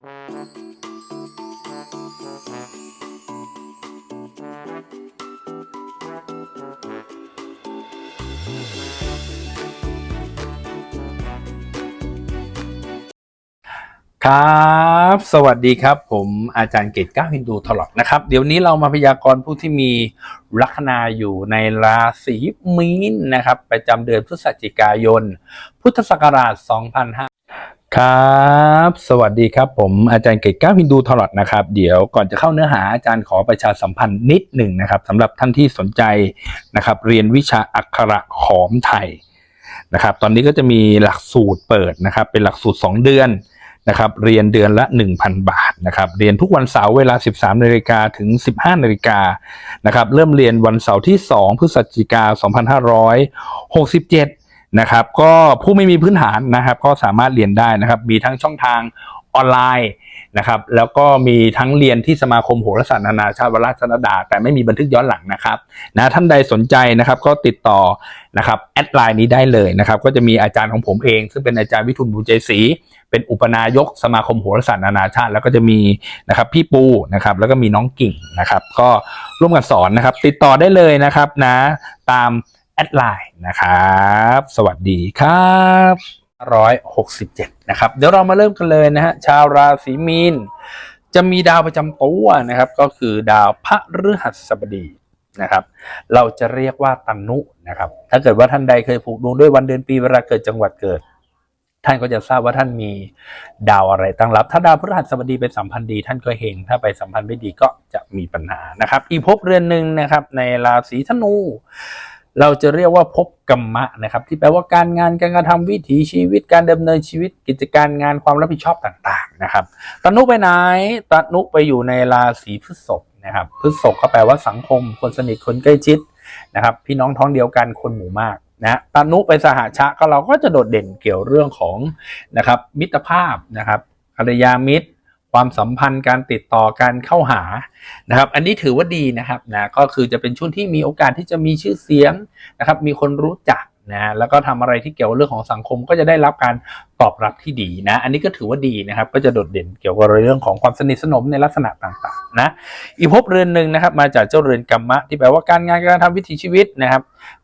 ครับ สวัสดีครับ ผมอาจารย์เกตก้าวฮินดูทลอดนะครับ เดี๋ยวนี้เรามาพยากรณ์ผู้ที่มีลัคนาอยู่ในราศีมีนนะครับ ประจำเดือนพฤศจิกายน พุทธศักราช2500 ครับ สวัสดีครับผมอาจารย์เกตก้าวฮินดูทลอดนะครับ เดี๋ยวก่อนจะเข้าเนื้อหาอาจารย์ขอประชาสัมพันธ์นิดหนึ่งนะครับสำหรับท่านที่สนใจนะครับ เรียนวิชาอักขระขอมไทยนะครับ ตอนนี้ก็จะมีหลักสูตรเปิดนะครับ เป็นหลักสูตร 2 เดือนนะครับ เรียนเดือนละ 1,000 บาทนะครับ เรียนทุกวันเสาร์เวลา 13นาฬิกาถึง 15นาฬิกานะครับ เริ่มเรียนวันเสาร์ที่ 2 พฤศจิกา2567 นะครับ ก็ผู้ไม่มีพื้นฐานนะครับ ก็สามารถเรียนได้นะครับ มีทั้งช่องทางออนไลน์นะครับ แล้วก็มีทั้งเรียนที่สมาคมโหราศาสตร์นานาชาติวราชนดา แต่ไม่มีบันทึกย้อนหลังนะครับนะท่านใดสนใจนะครับก็ติดต่อนะครับแอดไลน์นี้ได้เลยนะครับ ก็จะมีอาจารย์ของผมเอง ซึ่งเป็นอาจารย์วิทุนบุญใจศรีเป็นอุปนายกสมาคมโหราศาสตร์นานาชาติ แล้วก็จะมีนะครับพี่ปูนะครับ แล้วก็มีน้องกิ่งนะครับ ก็ร่วมกันสอนนะครับ ติดต่อได้เลยนะครับนะตาม ดไลน์นะครับ สวัสดีครับ167นะครับ เดี๋ยวเรามาเริ่มกันเลยนะฮะชาวราศีมีนจะมีดาวประจำตัวนะครับ ก็คือดาวพระฤหัสบดีนะครับ เราจะเรียกว่าตันุนะครับ ถ้าเกิดว่าท่านใดเคยผูกดวงด้วยวันเดือนปีเวลาเกิดจังหวัดเกิด ท่านก็จะทราบว่าท่านมีดาวอะไรตั้งรับ ถ้าดาวพฤหัสบดีเป็นสัมพันธ์ดี ท่านก็เฮงถ้าไปสัมพันธ์ไม่ดีก็จะมีปัญหานะครับ อีกภพเรือนหนึ่งนะครับ ในราศีธนู เราจะเรียกว่าภพกรรมะนะครับ ที่แปลว่าการงานการกระทำวิถีชีวิตการดำเนินชีวิต กิจการงานความรับผิดชอบต่างๆนะครับตนุไปไหนตนุไปอยู่ในราศีพฤษภนะครับพฤษภก็แปลว่าสังคม คนสนิทคนใกล้ชิดนะครับ พี่น้องท้องเดียวกันคนหมู่มากนะตนุไปสหชะก็เราก็จะโดดเด่นเกี่ยวเรื่องของนะครับมิตรภาพนะครับภรรยามิตร ความสัมพันธ์การติดต่อการเข้าหานะครับ อันนี้ถือว่าดีนะครับนะก็คือจะเป็นช่วงที่มีโอกาสที่จะมีชื่อเสียงนะครับ มีคนรู้จักนะแล้วก็ทำอะไรที่เกี่ยวกับเรื่องของสังคมก็จะได้รับการตอบรับที่ดีนะ อันนี้ก็ถือว่าดีนะครับ ก็จะโดดเด่นเกี่ยวกับเรื่องของความสนิทสนมในลักษณะต่างๆนะอีกภพเรือนหนึ่งนะครับ มาจากเจ้าเรือนกรรมะ ที่แปลว่าการงานการทำวิถีชีวิตนะครับ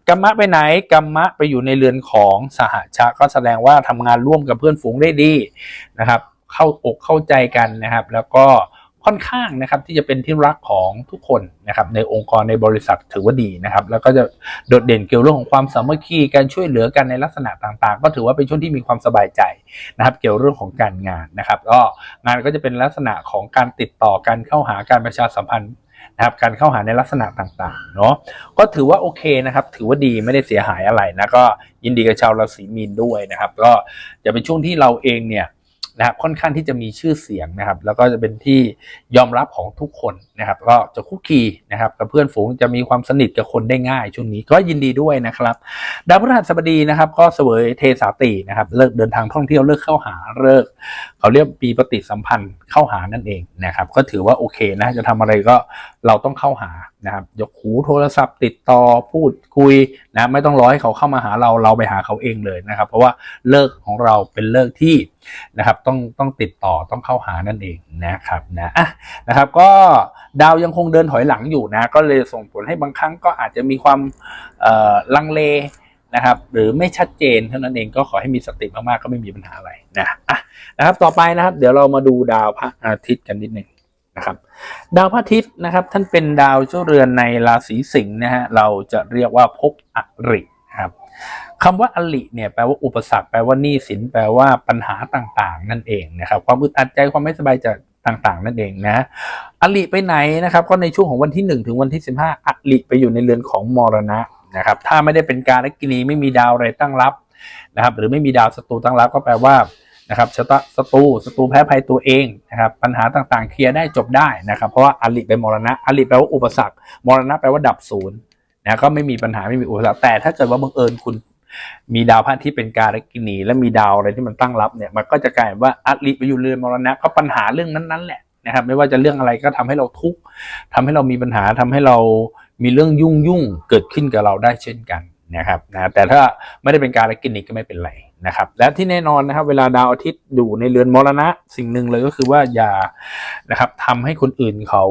กรรมะไปไหนกรรมะไปอยู่ในเรือนของสหชาก็แสดงว่าทำงานร่วมกับเพื่อนฝูงได้ดีนะครับ เข้าอกเข้าใจกันนะครับ แล้วก็ค่อนข้างนะครับที่จะเป็นที่รักของทุกคนนะครับในองค์กรในบริษัทถือว่าดีนะครับ แล้วก็จะโดดเด่นเกี่ยวเรื่องของความสามัคคีการช่วยเหลือกันในลักษณะต่างๆ ก็ถือว่าเป็นช่วงที่มีความสบายใจนะครับ เกี่ยวเรื่องของการงานนะครับก็งานก็จะเป็นลักษณะของการติดต่อการเข้าหาการประชาสัมพันธ์นะครับการเข้าหาในลักษณะต่างๆเนาะก็ถือว่าโอเคนะครับ ถือว่าดีไม่ได้เสียหายอะไรนะก็ยินดีกับชาวราศีมีนด้วยนะครับ ก็จะเป็นช่วงที่เราเองเนี่ย นะครับค่อนข้างที่จะมีชื่อเสียงนะครับ แล้วก็จะเป็นที่ยอมรับของทุกคน นะครับก็จะคุกคีนะครับกับเพื่อนฝูงจะมีความสนิทกับคนได้ง่ายช่วงนี้ก็ยินดีด้วยนะครับดาวพฤหัสบดีนะครับ ก็เสวยเทสาตินะครับเลิกเดินทางท่องเที่ยวเลิกเข้าหาเลิกเขาเรียกปีปฏิสัมพันธ์เข้าหานั่นเองนะครับก็ถือว่าโอเคนะจะทำอะไรก็เราต้องเข้าหานะครับยกหูโทรศัพท์ ติดต่อพูดคุยนะไม่ต้องรอให้เขาเข้ามาหาเราเราไปหาเขาเองเลยนะครับ เพราะว่าเลิกของเราเป็นเลิกที่นะครับต้องต้องติดต่อต้องเข้าหานั่นเองนะครับนะอะนะครับก็ ดาวยังคงเดินถอยหลังอยู่นะ ก็เลยส่งผลให้บางครั้งก็อาจจะมีความลังเลนะครับ หรือไม่ชัดเจนเท่านั้นเองก็ขอให้มีสติมากๆก็ไม่มีปัญหาอะไรนะอะนะครับ ต่อไปนะครับ เดี๋ยวเรามาดูดาวพระอาทิตย์กันนิดหนึ่งนะครับดาวพระอาทิตย์นะครับ ท่านเป็นดาวเจ้าเรือนในราศีสิงห์นะฮะเราจะเรียกว่าภพอริครับคำว่าอริเนี่ยแปลว่าอุปสรรคแปลว่าหนี้สินแปลว่าปัญหาต่างๆ นั่นเองนะครับ ความอึดอัดใจความไม่สบายใจ ต่างๆ นั่นเองนะอริไปไหนนะครับ ก็ในช่วงของวันที่ 1 ถึงวันที่ 15อริไปอยู่ในเรือนของมรณะนะครับ ถ้าไม่ได้เป็นการลกินีไม่มีดาวอะไรตั้งรับนะครับ หรือไม่มีดาวศัตรูตั้งรับก็แปลว่านะครับชะตาศัตรูศัตรูแพ้ภัยตัวเองนะครับ ปัญหาต่างๆ เคลียร์ได้จบได้นะครับ เพราะว่าอริเป็นมรณะอริแปลว่าอุปสรรค มรณะแปลว่าดับศูนย์นะก็ไม่มีปัญหาไม่มีอุปสรรคแต่ถ้าเกิดว่าบังเอิญคุณ มีดาวพระอาทิตย์เป็นการกินี และมีดาวอะไรที่มันตั้งรับเนี่ยมันก็จะกลายเป็นว่าอริไปอยู่เรือนมรณะก็ปัญหาเรื่องนั้นๆแหละนะครับไม่ว่าจะเรื่องอะไรก็ทำให้เราทุกข์ทำให้เรามีปัญหาทำให้เรามีเรื่องยุ่งยุ่งเกิดขึ้นกับเราได้เช่นกันนะครับนะแต่ถ้าไม่ได้เป็นการกินีก็ไม่เป็นไรนะครับและที่แน่นอนนะครับเวลาดาวอาทิตย์อยู่ในเรือนมรณะ สิ่งหนึ่งเลยก็คือว่าอย่านะครับทำให้คนอื่นเขา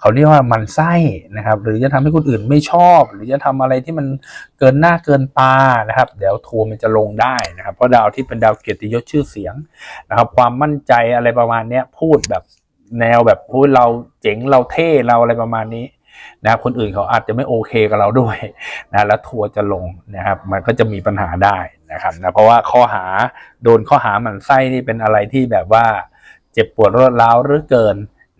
เขาเรียกว่ามันไส้นะครับ หรือจะทำให้คนอื่นไม่ชอบ หรือจะทำอะไรที่มันเกินหน้าเกินตานะครับ เดี๋ยวทัวร์มันจะลงได้นะครับ เพราะดาวที่เป็นดาวเกียรติยศชื่อเสียงนะครับ ความมั่นใจอะไรประมาณเนี้ยพูดแบบแนวแบบพูดเราเจ๋งเราเท่เราอะไรประมาณนี้นะคคนอื่นเขาอาจจะไม่โอเคกับเราด้วยนะแล้วทัวร์จะลงนะครับ มันก็จะมีปัญหาได้นะครับนะเพราะว่าข้อหาโดนข้อหาหมันไส้นี่เป็นอะไรที่แบบว่า เจ็บปวดรวดร้าวหรือเกิน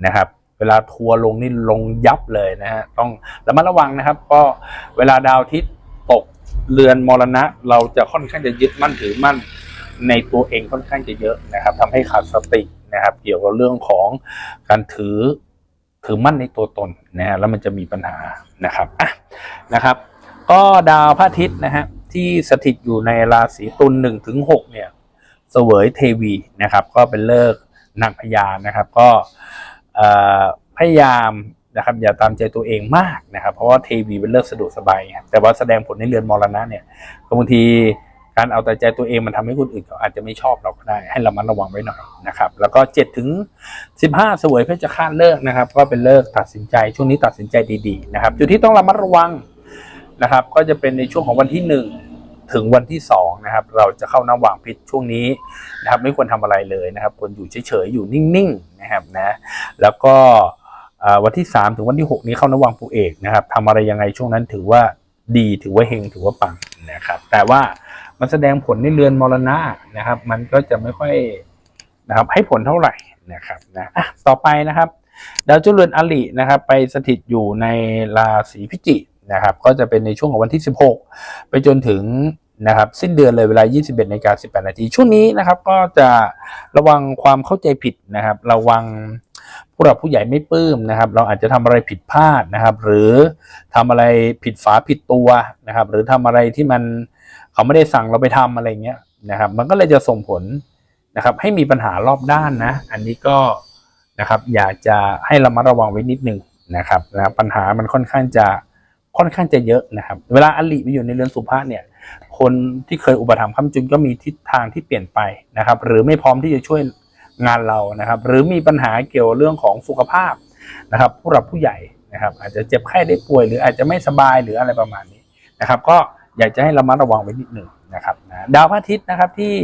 นะครับ เวลาทัวร์ลงนี่ลงยับเลยนะฮะต้องระมัดระวังนะครับ ก็เวลาดาวอาทิตตกเรือนมรณะ เราจะค่อนข้างจะยึดมั่นถือมั่นในตัวเองค่อนข้างจะเยอะนะครับทำให้ขาดสตินะครับ เกี่ยวกับเรื่องของการถือถือมั่นในตัวตนนะฮะแล้วมันจะมีปัญหานะครับอะนะครับ ก็ดาวพระอาทิตย์นะฮะที่สถิตอยู่ในราศีตุลหนึ่งถึงหกเนี่ยเสวยเทวีนะครับ ก็เป็นเลิกนางพญานะครับ ก็ พยายามนะครับอย่าตามใจตัวเองมากนะครับ เพราะว่าเทวีเป็นเลิกสะดวกสบายไงแต่ว่าแสดงผลในเรือนมรณะเนี่ยบางทีการเอาแต่ใจตัวเองมันทำให้คนอื่นเขาอาจจะไม่ชอบเราก็ได้ให้เรามันระวังไว้หน่อยนะครับแล้วก็เจ็ดถึงสิบห้าสวยเพชฌฆาตเลิกนะครับ ก็เป็นเลิกตัดสินใจช่วงนี้ตัดสินใจดีๆนะครับ จุดที่ต้องระมัดระวังนะครับ ก็จะเป็นในช่วงของวันที่ 1 ถึงวันที่2 นะครับ เราจะเข้าน้ำหว่างพิษช่วงนี้นะครับไม่ควรทำอะไรเลยนะครับควรอยู่เฉยๆอยู่นิ่งๆนะครับนะแล้วก็วันที่ 3 ถึงวันที่ 6 นี้เข้าน้ำหว่างปูเอกนะครับทำอะไรยังไงช่วงนั้นถือว่าดีถือว่าเฮงถือว่าปังนะครับ แต่ว่ามันแสดงผลในเรือนมรณะนะครับ มันก็จะไม่ค่อยนะครับให้ผลเท่าไหร่นะครับนะะต่อไปนะครับ ดาวเจ้าเรือนอลินะครับ ไปสถิตอยู่ในราศีพิจิกนะครับ ก็จะเป็นในช่วงของวันที่ 16 ไปจนถึง นะครับสิ้นเดือนเลยเวลา 21นาฬิกา18 นาที ช่วงนี้นะครับก็จะระวังความเข้าใจผิดนะครับ ระวังผู้หลักผู้ใหญ่ไม่ปลื้มนะครับ เราอาจจะทำอะไรผิดพลาดนะครับ หรือทำอะไรผิดฝาผิดตัวนะครับ หรือทำอะไรที่มันเขาไม่ได้สั่งเราไปทำอะไรเงี้ยนะครับ มันก็เลยจะส่งผลนะครับ ให้มีปัญหารอบด้านนะ อันนี้ก็นะครับ อยากจะให้เรามาระวังไว้นิดนึงนะครับนะปัญหามันค่อนข้างจะค่อนข้างจะเยอะนะครับ เวลาอลิไปอยู่ในเรือนสุภาษเนี่ย คนที่เคยอุปถัมภ์ค้ำจุนก็มีทิศทางที่เปลี่ยนไปนะครับ หรือไม่พร้อมที่จะช่วยงานเรานะครับ หรือมีปัญหาเกี่ยวเรื่องของสุขภาพนะครับ ผู้หลักผู้ใหญ่นะครับ อาจจะเจ็บไข้ได้ป่วย หรืออาจจะไม่สบายหรืออะไรประมาณนี้นะครับ ก็อยากจะให้เรามาระวังไว้นิดหนึ่งนะครับนะดาวพระอาทิตย์นะครับที่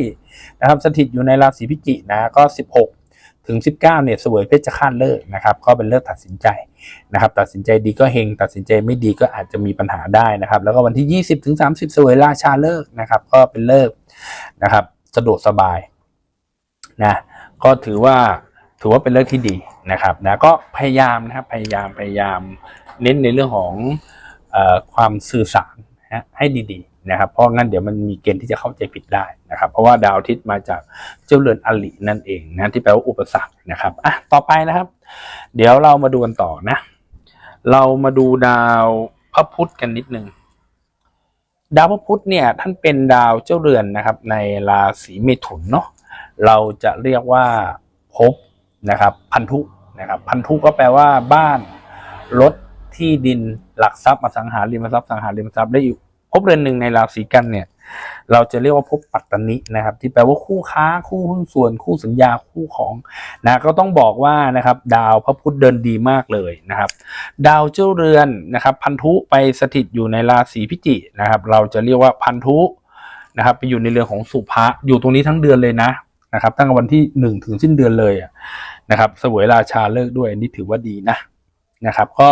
นะครับสถิตอยู่ในราศีพิจิกนะก็ 16 ถึง 19เนี่ยเสวยเพชฌฆาตเลิกนะครับก็เป็นเลิกตัดสินใจนะครับตัดสินใจดีก็เฮงตัดสินใจไม่ดีก็อาจจะมีปัญหาได้นะครับ แล้วก็วันที่ 20ถึง30 เสวยราชาเลิกนะครับก็เป็นเลิกนะครับสะดวกสบายนะก็ถือว่าถือว่าเป็นเลิกที่ดีนะครับนะก็พยายามนะครับพยายามพยายามเน้นในเรื่องของอความสื่อสารให้ดีๆ นะครับ เพราะงั้นเดี๋ยวมันมีเกณฑ์ที่จะเข้าใจผิดได้นะครับ เพราะว่าดาวอาทิตย์มาจากเจ้าเรือนอลินั่นเองนะที่แปลว่าอุปสรรคนะครับอะต่อไปนะครับ เดี๋ยวเรามาดูกันต่อนะ เรามาดูดาวพระพุธกันนิดนึงดาวพระพุธเนี่ยท่านเป็นดาวเจ้าเรือนนะครับ ในราศีเมถุนเนาะเราจะเรียกว่าภพนะครับ พันธุนะครับ พันธุก็แปลว่าบ้านรถที่ดินหลักทรัพย์อสังหาริมทรัพย์สังหาริมทรัพย์ได้อยู่ ภพเรือนหนึ่งในราศีกันเนี่ยเราจะเรียกว่าภพปัตตนินะครับ ที่แปลว่าคู่ค้าคู่หุ้นส่วนคู่สัญญาคู่ของนะก็ต้องบอกว่านะครับ ดาวพระพุธเดินดีมากเลยนะครับ ดาวเจ้าเรือนนะครับ พันธุไปสถิตอยู่ในราศีพิจิกนะครับ เราจะเรียกว่าพันธุนะครับ ไปอยู่ในเรือนของสุภะอยู่ตรงนี้ทั้งเดือนเลยนะนะครับ ตั้งแต่วันที่หนึ่งถึงสิ้นเดือนเลยนะครับสวยราชาเลิกด้วยนนี้ถือว่าดีนะ นะครับ ก็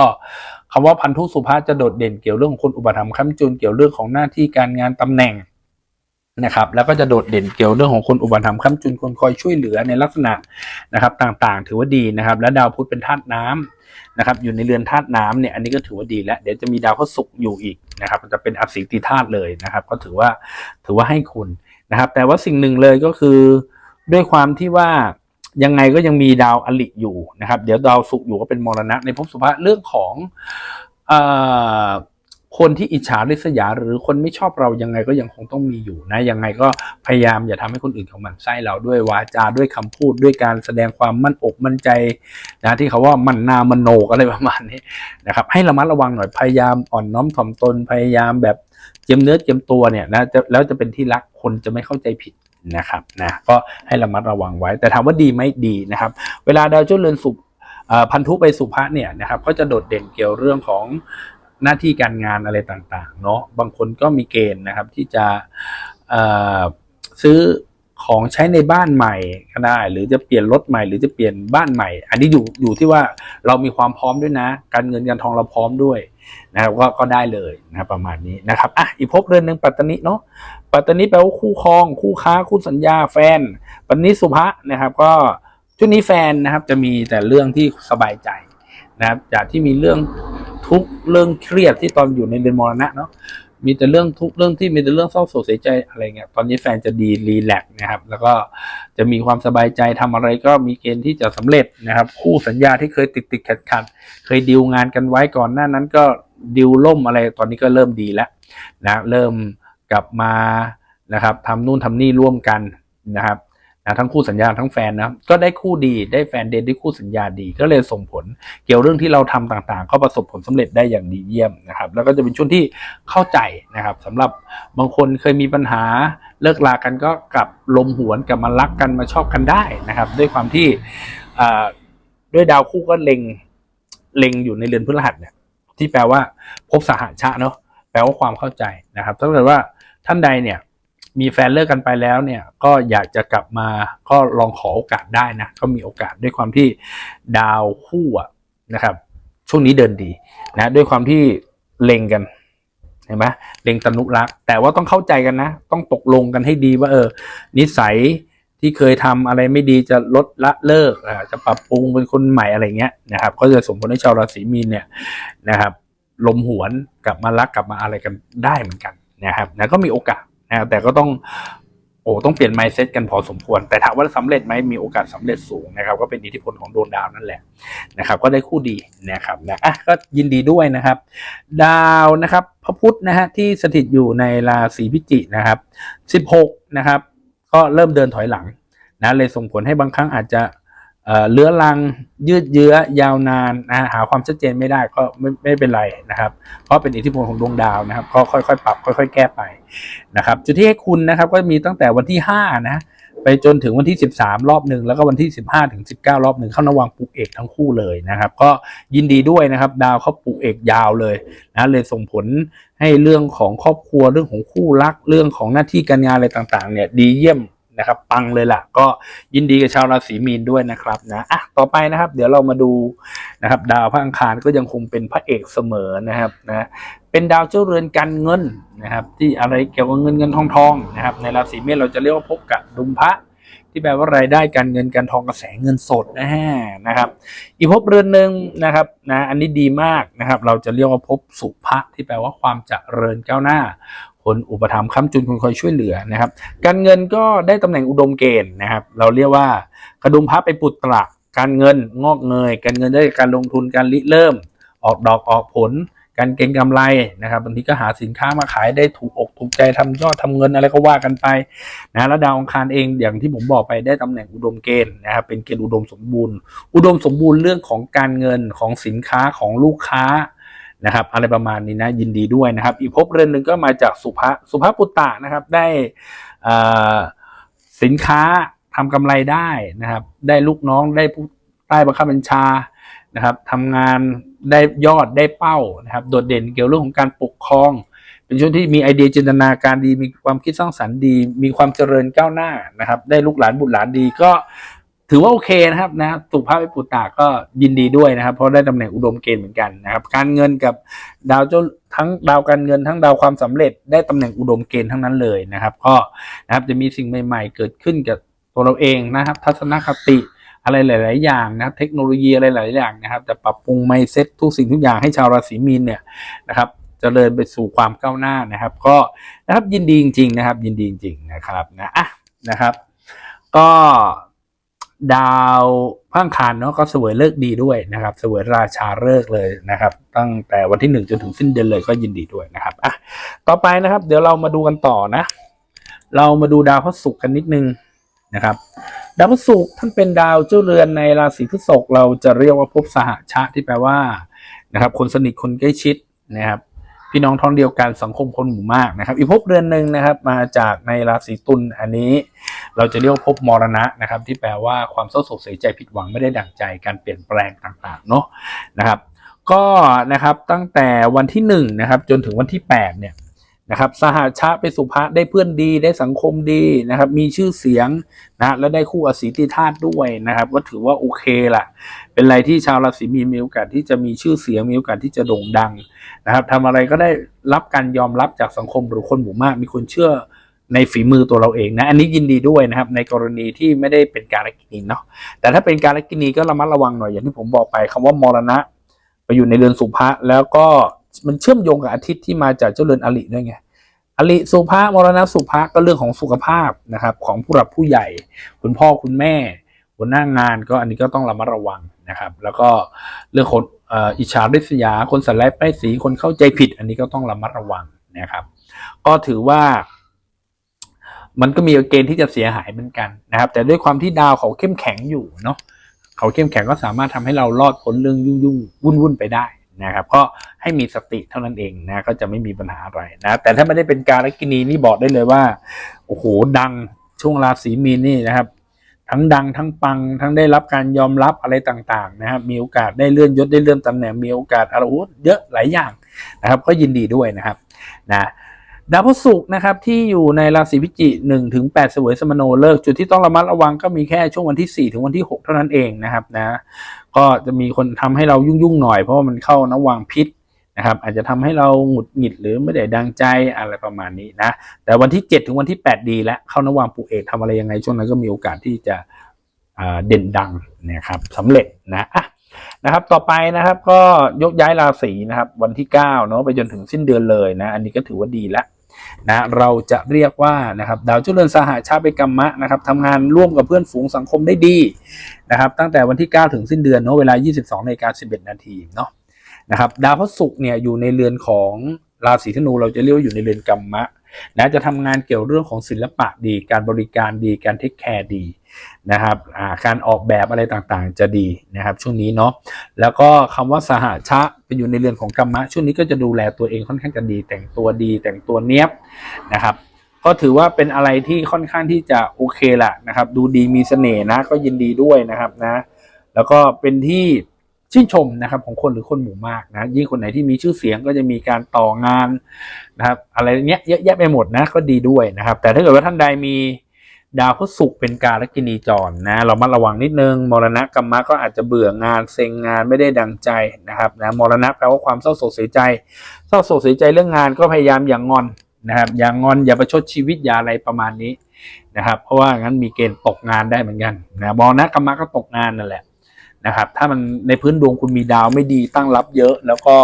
คำว่าพันธุสุภาพจะโดดเด่นเกี่ยวเรื่องของคนอุปถัมภ์ค้ำจุนเกี่ยวเรื่องของหน้าที่การงานตำแหน่งนะครับ แล้วก็จะโดดเด่นเกี่ยวเรื่องของคนอุปถัมภ์ค้ำจุนคนคอยช่วยเหลือในลักษณะนะครับ ต่างๆ ถือว่าดีนะครับ และดาวพุธเป็นธาตุน้ำนะครับ อยู่ในเรือนธาตุน้ำเนี่ยอันนี้ก็ถือว่าดีแล้วเดี๋ยวจะมีดาวพระศุกร์อยู่อีกนะครับจะเป็นอสิติธาตุเลยนะครับ ก็ถือว่าถือว่าให้คุณนะครับ แต่ว่าสิ่งหนึ่งเลยก็คือด้วยความที่ว่า ยังไงก็ยังมีดาวอลิอยู่นะครับ เดี๋ยวดาวศุกร์อยู่ก็เป็นมรณะ ในภพสุภะเรื่องของอคนที่อิจฉาริษยา หรือคนไม่ชอบเรายังไงก็ยังคงต้องมีอยู่นะยังไงก็พยายามอย่าทำให้คนอื่นเขาหมันไส้เราด้วยวาจาด้วยคำพูดด้วยการแสดงความมั่นอกมั่นใจนะที่เขาว่ามันนามันโนกอะไรประมาณนี้นะครับให้ระมัดระวังหน่อยพยายามอ่อนน้อมถ่อมตนพยายามแบบเจียมเนื้อเจียมตัวเนี่ยนะแล้วจะเป็นที่รักคนจะไม่เข้าใจผิด นะครับนะก็ให้ระมัดระวังไว้ แต่ถามว่าดีไหมดีนะครับ เวลาดาวเจ้าเรือนสุขพันธุไปสุภะเนี่ยนะครับก็จะโดดเด่นเกี่ยวเรื่องของหน้าที่การงานอะไรต่างๆเนาะบางคนก็มีเกณฑ์นะครับที่จะซื้อของใช้ในบ้านใหม่ก็ได้ หรือจะเปลี่ยนรถใหม่ หรือจะเปลี่ยนบ้านใหม่ อันนี้อยู่อยู่ที่ว่าเรามีความพร้อมด้วยนะ การเงินการทองเราพร้อมด้วย นะครับก็ก็ได้เลยนะครับประมาณนี้นะครับอะอีกภพเรือนหนึ่งปัตตนิเนาะปัตตนิแปลว่าคู่ครอง คู่ค้า คู่สัญญาแฟน ปัตตนิสุภะนะครับ ก็ช่วงนี้แฟนนะครับจะมีแต่เรื่องที่สบายใจนะครับจากที่มีเรื่องทุกเรื่องเครียดที่ตอนอยู่ในเดือนมรณะเนาะ มีแต่เรื่องทุกเรื่องที่มีแต่เรื่องเศร้าโศกเสียใจอะไรเงี้ยตอนนี้แฟนจะดีรีแลกซ์นะครับ แล้วก็จะมีความสบายใจทำอะไรก็มีเกณฑ์ที่จะสำเร็จนะครับ คู่สัญญาที่เคยติดติดขัดขัดเคยดีลงานกันไว้ก่อนหน้านั้นก็ดีลล่มอะไรตอนนี้ก็เริ่มดีแล้วนะเริ่มกลับมานะครับทำนู่นทำนี่ร่วมกันนะครับ นะทั้งคู่สัญญาทั้งแฟนนะก็ได้คู่ดีได้แฟนเดทได้คู่สัญญาดี ก็เลยส่งผลเกี่ยวเรื่องที่เราทำต่างๆ ก็ประสบผลสำเร็จได้อย่างดีเยี่ยมนะครับ แล้วก็จะเป็นช่วงที่เข้าใจนะครับสำหรับบางคนเคยมีปัญหาเลิกลากันก็กลับลมหวนกลับมารักกันมาชอบกันได้นะครับ ด้วยความที่ด้วยดาวคู่ก็เล็งเล็งอยู่ในเรือนพฤหัสเนี่ยที่แปลว่าพบสหชะเนาะแปลว่าความเข้าใจนะครับถ้าเกิดว่าท่านใดเนี่ย มีแฟนเลิกกันไปแล้วเนี่ยก็อยากจะกลับมาก็ลองขอโอกาสได้นะก็มีโอกาสด้วยความที่ดาวคู่นะครับ ช่วงนี้เดินดีนะด้วยความที่เล็งกันเห็นไหมเล็งตนุรัก แต่ว่าต้องเข้าใจกันนะ ต้องตกลงกันให้ดีว่าเออ นิสัยที่เคยทำอะไรไม่ดีจะลดละเลิกอ่าจะปรับปรุงเป็นคนใหม่อะไรเงี้ยนะครับ ก็จะส่งผลให้ชาวราศีมีนเนี่ยนะครับ ลมหวนกลับมารักกลับมาอะไรกันได้เหมือนกันนะครับนะก็มีโอกาส นะครับแต่ก็ต้องโอ้ต้องเปลี่ยน mindset กันพอสมควร แต่ถามว่าสำเร็จไหมมีโอกาสสำเร็จสูงนะครับ ก็เป็นอิทธิพลของดวงดาวนั่นแหละนะครับ ก็ได้คู่ดีนะครับนะอะก็ยินดีด้วยนะครับ ดาวนะครับพระพุธนะฮะที่สถิตอยู่ในราศีพิจิกนะครับ 16 นะครับ ก็เริ่มเดินถอยหลังนะเลยส่งผลให้บางครั้งอาจจะ เลื้อรังยืดเยื้อยาวนานนะหาความชัดเจนไม่ได้ก็ไม่ไม่เป็นไรนะครับ เพราะเป็นอิทธิพลของดวงดาวนะครับก็ค่อยๆ ปรับค่อย ๆ แก้ไปนะครับ จุดที่ให้คุณนะครับก็มีตั้งแต่วันที่5นะไปจนถึงวันที่ 13 รอบหนึ่งแล้วก็วันที่ 15ถึง19 รอบหนึ่งเข้านวังปลูกเอกทั้งคู่เลยนะครับ ก็ยินดีด้วยนะครับ ดาวเขาปลูกเอกยาวเลยนะเลยส่งผลให้เรื่องของครอบครัวเรื่องของคู่รักเรื่องของหน้าที่การงานอะไรต่างๆเนี่ยดีเยี่ยม นะครับ ปังเลยล่ะ ก็ยินดีกับชาวราศีมีนด้วยนะครับนะอะต่อไปนะครับ เดี๋ยวเรามาดูนะครับ ดาวพระอังคารก็ยังคงเป็นพระเอกเสมอนะครับนะเป็นดาวเจ้าเรือนการเงินนะครับ ที่อะไรเกี่ยวกับเงินเงินทองทองนะครับ ในราศีเมษเราจะเรียกว่าพบกับดุมพระที่แปลว่ารายได้การเงินการทองกระแสเงินสดนะฮะนะครับ อีกภพเรือนหนึ่งนะครับนะอันนี้ดีมากนะครับ เราจะเรียกว่าภพสุภะที่แปลว่าความเจริญก้าวหน้า คนอุปถัมภ์ค้ำจุนคนคอยช่วยเหลือนะครับ การเงินก็ได้ตำแหน่งอุดมเกณฑ์นะครับ เราเรียกว่ากระดุมพระไปปุตตระการเงินงอกเงย การเงินได้จากการลงทุนการริเริ่ม ออกดอกออกผล การเก็งกำไรนะครับบางทีก็หาสินค้ามาขายได้ถูกอกถูกใจทำยอดทำเงินอะไรก็ว่ากันไปนะแล้วดาวองคารเองอย่างที่ผมบอกไปได้ตำแหน่งอุดมเกณฑ์นะครับเป็นเกณฑ์อุดมสมบูรณ์ อุดมสมบูรณ์เรื่องของการเงินของสินค้าของลูกค้า นะครับ อะไรประมาณนี้นะยินดีด้วยนะครับ อีกภพเรือนหนึ่งก็มาจากสุภะสุภะปุตตะนะครับ ได้สินค้าทำกำไรได้นะครับ ได้ลูกน้องได้ผู้ใต้บังคับบัญชานะครับทำงานได้ยอดได้เป้านะครับ โดดเด่นเกี่ยวเรื่องของการปกครอง เป็นช่วงที่มีไอเดียจินตนาการดี มีความคิดสร้างสรรค์ดี มีความเจริญก้าวหน้านะครับ ได้ลูกหลานบุตรหลานดีก็ ถือว่าโอเคนะครับนะสุภาพวิปุตตาก็ยินดีด้วยนะครับ เพราะได้ตำแหน่งอุดมเกณฑ์เหมือนกันนะครับ การเงินกับดาวเจ้าทั้งดาวการเงินทั้งดาวความสำเร็จได้ตำแหน่งอุดมเกณฑ์ทั้งนั้นเลยนะครับ ก็นะครับจะมีสิ่งใหม่ ๆ เกิดขึ้นกับตัวเราเองนะครับ ทัศนคติอะไรหลาย ๆ อย่างนะครับ เทคโนโลยีอะไรหลายๆอย่างนะครับจะปรับปรุงไมเซ็ตทุกสิ่งทุกอย่างให้ชาวราศีมีนเนี่ยนะครับจเจริญไปสู่ความก้าวหน้านะครับ ก็นะครับยินดีจริง ๆ นะครับ ยินดีจริงๆนะครับนะอะนะครับ ก็ ดาวพังคารเนาะก็เสวยเลิกดีด้วยนะครับเสวยราชาเลิกเลยนะครับ ตั้งแต่วันที่หนึ่งจนถึงสิ้นเดือนเลยก็ยินดีด้วยนะครับอะต่อไปนะครับ เดี๋ยวเรามาดูกันต่อนะ เรามาดูดาวพระศุกร์กันนิดนึงนะครับ ดาวพฤหัสท่านเป็นดาวเจ้าเรือนในราศีพฤษภเราจะเรียกว่าภพสหชะที่แปลว่านะครับ คนสนิทคนใกล้ชิดนะครับพี่น้องท้องเดียวกันสังคมคนหมู่มากนะครับ อีกภพเรือนหนึ่งนะครับ มาจากในราศีตุลอันนี้ เราจะเรียกว่าภพมรณะนะครับ ที่แปลว่าความเศร้าโศกเสียใจผิดหวังไม่ได้ดั่งใจการเปลี่ยนแปลงต่างๆเนาะนะครับ ก็นะครับตั้งแต่วันที่หนึ่งนะครับจนถึงวันที่แปดเนี่ยนะครับสหชาไปสุภาได้เพื่อนดีได้สังคมดีนะครับ มีชื่อเสียงนะและได้คู่อสีติธาตุด้วยนะครับ ก็ถือว่าโอเคละเป็นอะไรที่ชาวราศีมีนมีโอกาสที่จะมีชื่อเสียงมีโอกาสที่จะโด่งดังนะครับทำอะไรก็ได้รับการยอมรับจากสังคมหรือคนหมู่มาก มีคนเชื่อ ในฝีมือตัวเราเองนะ อันนี้ยินดีด้วยนะครับ ในกรณีที่ไม่ได้เป็นการกินีเนาะแต่ถ้าเป็นการกินีก็ระมัดระวังหน่อยอย่างที่ผมบอกไปคำว่ามรณะ ไปอยู่ในเรือนสุภะแล้วก็มันเชื่อมโยงกับอาทิตย์ที่มาจากเจ้าเรือนอลิด้วยไงอลิสุภะมรณะสุภะก็เรื่องของสุขภาพนะครับ ของผู้หลักผู้ใหญ่ คุณพ่อคุณแม่หัวหน้างานก็อันนี้ก็ต้องระมัดระวังนะครับ แล้วก็เรื่องคนอิจฉาริษยา คนสันไลป้ายสีคนเข้าใจผิด อันนี้ก็ต้องระมัดระวังนะครับ ก็ถือว่า มันก็มีเกณฑ์ที่จะเสียหายเหมือนกันนะครับ แต่ด้วยความที่ดาวเขาเข้มแข็งอยู่เนาะเขาเข้มแข็งก็สามารถทำให้เรารอดพ้นเรื่องยุ่งยุ่งวุ่นวุ่นๆไปได้นะครับก็ให้มีสติเท่านั้นเองนะก็จะไม่มีปัญหาอะไรนะแต่ถ้าไม่ได้เป็นการกินีนี่บอกได้เลยว่าโอ้โหดังช่วงราศีมีนนี่นะครับ ทั้งดังทั้งปังทั้งได้รับการยอมรับอะไรต่างๆนะครับมีโอกาสได้เลื่อนยศได้เลื่อนตำแหน่งมีโอกาสอะไรโอ้โหเยอะหลายอย่างนะครับ ก็ยินดีด้วยนะครับนะ ดาวพฤหัสนะครับที่อยู่ในราศีพิจิกหนึ่งถึงแปดเสวยสมโนเลิกจุดที่ต้องระมัดระวังก็มีแค่ช่วงวันที่สี่ถึงวันที่หกเท่านั้นเองนะครับนะก็จะมีคนทำให้เรายุ่งๆหน่อยเพราะว่ามันเข้านวังพิษนะครับอาจจะทำให้เราหงุดหงิดหรือไม่ได้ดังใจอะไรประมาณนี้นะแต่วันที่ 7 ถึงวันที่ 8 ดีแล้วเข้านวังปูเอกทำอะไรยังไงช่วงนั้นก็มีโอกาสที่จะเด่นดังนะครับสำเร็จนะอะนะครับต่อไปนะครับก็ยกย้ายราศีนะครับวันที่9เนาะไปจนถึงสิ้นเดือนเลยนะอันนี้ก็ถือว่าดีแล้ว นะเราจะเรียกว่านะครับดาวเรือนสหชาติเป็นกรรมะนะครับทำงานร่วมกับเพื่อนฝูงสังคมได้ดีนะครับ ตั้งแต่วันที่ 9 ถึงสิ้นเดือนเนาะเวลา 22นาฬิกา11 นาทีเนาะนะครับดาวพฤหัสเนี่ยอยู่ในเรือนของราศีธนูเราจะเรียกว่าอยู่ในเรือนกรรมะนะจะทำงานเกี่ยวเรื่องของศิลปะดี การบริการดีการเทคแคร์ดี นะครับาการออกแบบอะไรต่างๆ จะดีนะครับช่วงนี้เนาะแล้วก็คำว่าสหชะเป็นอยู่ในเรือนของกรรมะ ช่วงนี้ก็จะดูแลตัวเองค่อนข้างจะดี แต่งตัวดี แต่งตัวเนี้ยบนะครับก็ถือว่าเป็นอะไรที่ค่อนข้างที่จะโอเคแหละนะครับ ดูดีมีเสน่ห์นะ ก็ยินดีด้วยนะครับนะแล้วก็เป็นที่ชื่นชมนะครับของคนหรือคนหมู่มากนะยิ่งคนไหนที่มีชื่อเสียงก็จะมีการต่องานนะครับอะไรเนี้ยเยอะแยะไปหมดนะก็ดีด้วยนะครับ แต่ถ้าเกิดว่าท่านใดมี ดาวพฤหัสเป็นการลกินีจรนะ เรามาระวังนิดนึง มรณะกรรมะก็อาจจะเบื่องานเซ็งงานไม่ได้ดังใจนะครับนะมรณะแปลว่าความเศร้าโศกเสียใจ เศร้าโศกเสียใจเรื่องงานก็พยายามอย่างงอนนะครับ อย่างงอนอย่าประชดชีวิตอย่าอะไรประมาณนี้นะครับ เพราะว่างั้นมีเกณฑ์ตกงานได้เหมือนกันนะมรณะกรรมะก็ตกงานนั่นแหละนะครับ ถ้ามันในพื้นดวงคุณมีดาวไม่ดีตั้งรับเยอะ แล้วก็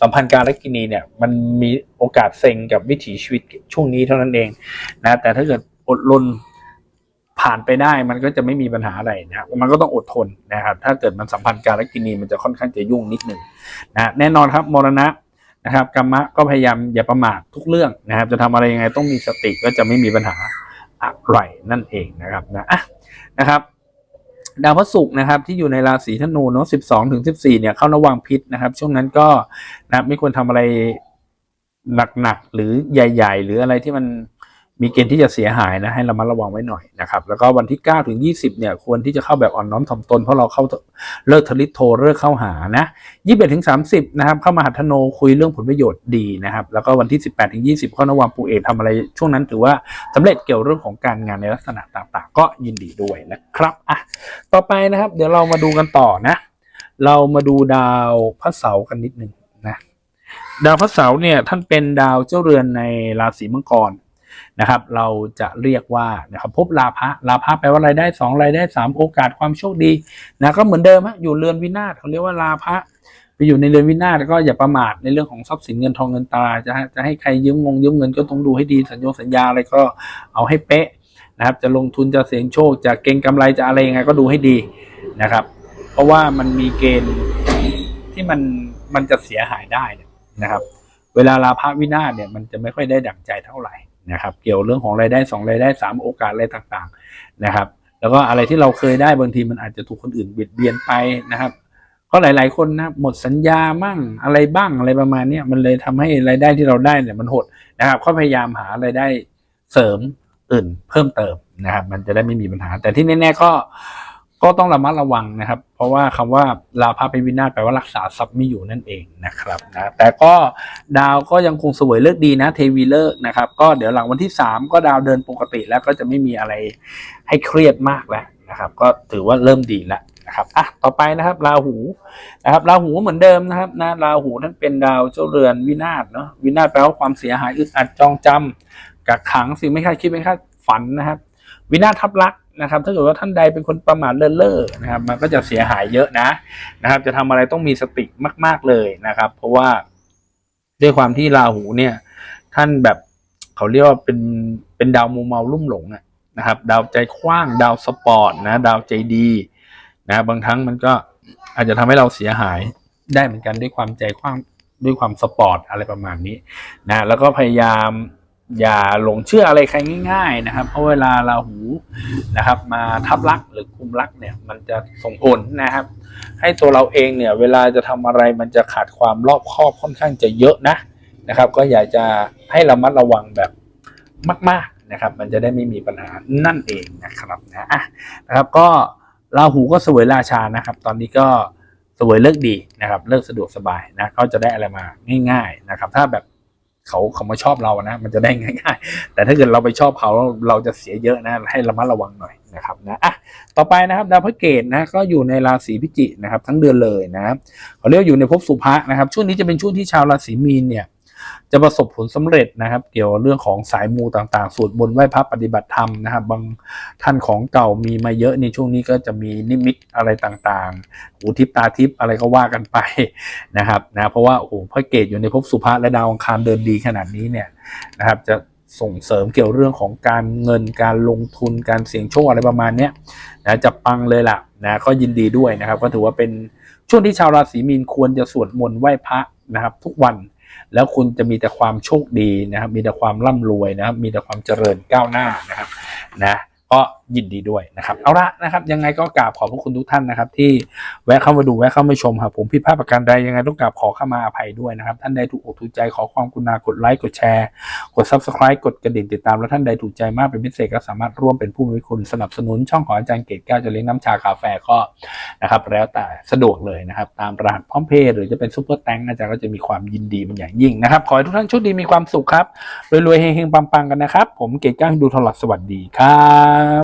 สัมพันธ์การลกินีเนี่ยมันมีโอกาสเซ็งกับวิถีชีวิตช่วงนี้เท่านั้นเองนะแต่ถ้าเกิดอดรน ผ่านไปได้มันก็จะไม่มีปัญหาอะไรนะครับมันก็ต้องอดทนนะครับถ้าเกิดมันสัมพันธ์การและกินีมันจะค่อนข้างจะยุ่งนิดหนึ่งนะแน่นอนครับมรณะนะครับกรรมะก็พยายามอย่าประมาททุกเรื่องนะครับ จะทำอะไรยังไงต้องมีสติก็จะไม่มีปัญหาอะไรนั่นเองนะครับนะะนะครับดาวพระศุกร์นะครับที่อยู่ในราศีธนูเนาะสิบสองถึงสิบสี่เนี่ยเข้านวังพิษนะครับ ช่วงนั้นก็นะไม่ควรทำอะไรหนักๆหรือใหญ่ ๆ หรืออะไรที่มัน มีเกณฑ์ที่จะเสียหายนะให้เรามาระวังไว้หน่อยนะครับแล้วก็วันที่ 9 ถึง 20 เนี่ยควรที่จะเข้าแบบอ่อนน้อมถ่อมตน เพราะเราเข้าเลิกทลิตโทเลิกเข้าหานะ21 ถึง 30 นะครับ เข้ามาหัทโนคุยเรื่องผลประโยชน์ดีนะครับ แล้วก็วันที่ 18 ถึง 20 เข้านวังปูเอกทำอะไรช่วงนั้นถือว่าสำเร็จเกี่ยวเรื่องของการงานในลักษณะต่างๆ ก็ยินดีด้วยนะครับอะต่อไปนะครับเดี๋ยวเรามาดูกันต่อนะ เรามาดูดาวพระเสาร์กันนิดหนึ่งนะดาวพระเสาร์เนี่ยท่านเป็นดาวเจ้าเรือนในราศีมังกร นะครับ เราจะเรียกว่านะครับพบลาภะลาภะแปลว่ารายได้สองรายได้สามโอกาสความโชคดีนะก็เหมือนเดิมฮะอยู่เรือนวินาศเขาเรียกว่าลาภะไปอยู่ในเรือนวินาศก็อย่าประมาทในเรื่องของทรัพย์สินเงินทองเงินตราจะจะให้ใครยืมงงยืมเงินก็ต้องดูให้ดีสัญญงสัญญาอะไรก็เอาให้เป๊ะนะครับ จะลงทุนจะเสี่ยงโชค จะเก็งกำไรจะอะไรยังไงก็ดูให้ดีนะครับ เพราะว่ามันมีเกณฑ์ที่มันมันจะเสียหายได้เนี่ยนะครับ เวลาลาภวินาศเนี่ยมันจะไม่ค่อยได้ดั่งใจเท่าไหร่ นะครับ เกี่ยวเรื่องของรายได้สองรายได้สามโอกาสอะไรต่างๆนะครับ แล้วก็อะไรที่เราเคยได้บางทีมันอาจจะถูกคนอื่นเบียดเบียนไปนะครับเพราะหลาย ๆ คนนะหมดสัญญามั่งอะไรบ้างอะไรประมาณนี้มันเลยทำให้รายได้ที่เราได้เนี่ยมันหดนะครับก็พยายามหารายได้เสริมอื่นเพิ่มเติมนะครับ มันจะได้ไม่มีปัญหา แต่ที่แน่ๆก็ ก็ต้องระมัดระวังนะครับ เพราะว่าคำว่าลาภะเป็นวินาศแปลว่ารักษาทรัพย์ไม่อยู่นั่นเองนะครับนะแต่ก็ดาวก็ยังคงสวยเลิกดีนะเทวีเลิกนะครับ ก็เดี๋ยวหลังวันที่สามก็ดาวเดินปกติแล้วก็จะไม่มีอะไรให้เครียดมากแล้วนะครับ ก็ถือว่าเริ่มดีแล้วนะครับอะต่อไปนะครับราหูนะครับราหูเหมือนเดิมนะครับนะราหูนั้นเป็นดาวเจ้าเรือนวินาศเนาะวินาศแปลว่าความเสียหายอึดอัดจองจำกักขังสิ่งไม่คาดคิดไม่คาดฝันนะครับ วินาศทับลักษณ์ นะครับ ถ้าเกิดว่าท่านใดเป็นคนประมาทเลินเล่อนะครับ มันก็จะเสียหายเยอะนะนะครับ จะทำอะไรต้องมีสติมาก ๆเลยนะครับ เพราะว่าด้วยความที่ราหูเนี่ย ท่านแบบเขาเรียกว่าเป็นเป็นดาวมูเมาลุ่มหลงนะครับ ดาวใจกว้างดาวสปอร์ตนะ ดาวใจดีนะบางครั้งมันก็อาจจะทำให้เราเสียหายได้เหมือนกันด้วยความใจกว้างด้วยความสปอร์ตอะไรประมาณนี้นะแล้วก็พยายาม อย่าหลงเชื่ออะไรใครง่ายๆนะครับ เพราะเวลาราหูนะครับ มาทับลักหรือคุมลักเนี่ย มันจะส่งผลนะครับ ให้ตัวเราเองเนี่ย เวลาจะทำอะไรมันจะขาดความรอบคอบค่อนข้างจะเยอะนะนะครับ ก็อยากจะให้ระมัดระวังแบบมาก ๆนะครับ มันจะได้ไม่มีปัญหานั่นเองนะครับนะนะครับ ก็ราหูก็เสวยราชานะครับ ตอนนี้ก็เสวยเลิกดีนะครับ เลิกสะดวกสบายนะเขาจะได้อะไรมาง่าย ๆนะครับ ถ้าแบบ เขาเขามาชอบเรานะ มันจะได้ง่ายๆ แต่ถ้าเกิดเราไปชอบเขาเราจะเสียเยอะนะ ให้ระมัดระวังหน่อยนะครับนะอะต่อไปนะครับดาวพระเกตนะก็อยู่ในราศีพิจิกนะครับ ทั้งเดือนเลยนะครับเขาเรียกว่าอยู่ในภพสุภะนะครับ ช่วงนี้จะเป็นช่วงที่ชาวราศีมีนเนี่ย จะประสบผลสำเร็จนะครับ เกี่ยวเรื่องของสายมูต่างๆสวดมนต์ไหว้พระปฏิบัติธรรมนะครับ บางท่านของเก่ามีมาเยอะในช่วงนี้ก็จะมีนิมิตอะไรต่างๆ หูทิพตาทิพอะไรก็ว่ากันไปนะครับนะเพราะว่าโอ้โหพระเกตอยู่ในภพสุภะและดาวอังคารเดินดีขนาดนี้เนี่ยนะครับจะส่งเสริมเกี่ยวเรื่องของการเงินการลงทุนการเสี่ยงโชคอะไรประมาณนี้นะจะปังเลยล่ะนะก็ยินดีด้วยนะครับ ก็ถือว่าเป็นช่วงที่ชาวราศีมีนควรจะสวดมนต์ไหว้พระนะครับ ทุกวัน แล้วคุณจะมีแต่ความโชคดีนะครับ มีแต่ความร่ำรวยนะครับ มีแต่ความเจริญก้าวหน้านะครับ นะ ก็ ยินดีด้วยนะครับ เอาละนะครับ ยังไงก็กราบขอบพระคุณทุกท่านนะครับ ที่แวะเข้ามาดูแวะเข้ามาชมครับผมผิดพลาดประการใดยังไงต้องกราบขอเข้ามาอภัยด้วยนะครับ ท่านใดถูกอกถูกใจขอความกรุณากดไลค์กดแชร์กด subscribe กดกระดิ่งติดตามแล้วท่านใดถูกใจมากเป็นพิเศษก็สามารถร่วมเป็นผู้มีคุณสนับสนุนช่องของอาจารย์เกตแก้วจะเลี้ยงน้ำชากาแฟก็นะครับแล้วแต่สะดวกเลยนะครับ ตามรหัสพร้อมเพย์หรือจะเป็นซุปเปอร์แตงอาจารย์ก็จะมีความยินดีเป็นอย่างยิ่งนะครับขอให้ทุกท่านโชคดีมีความสุขครับรวยๆเฮงๆปังๆกันนะครับ ผมเกตแก้วดูทอลัดสวัสดีครับ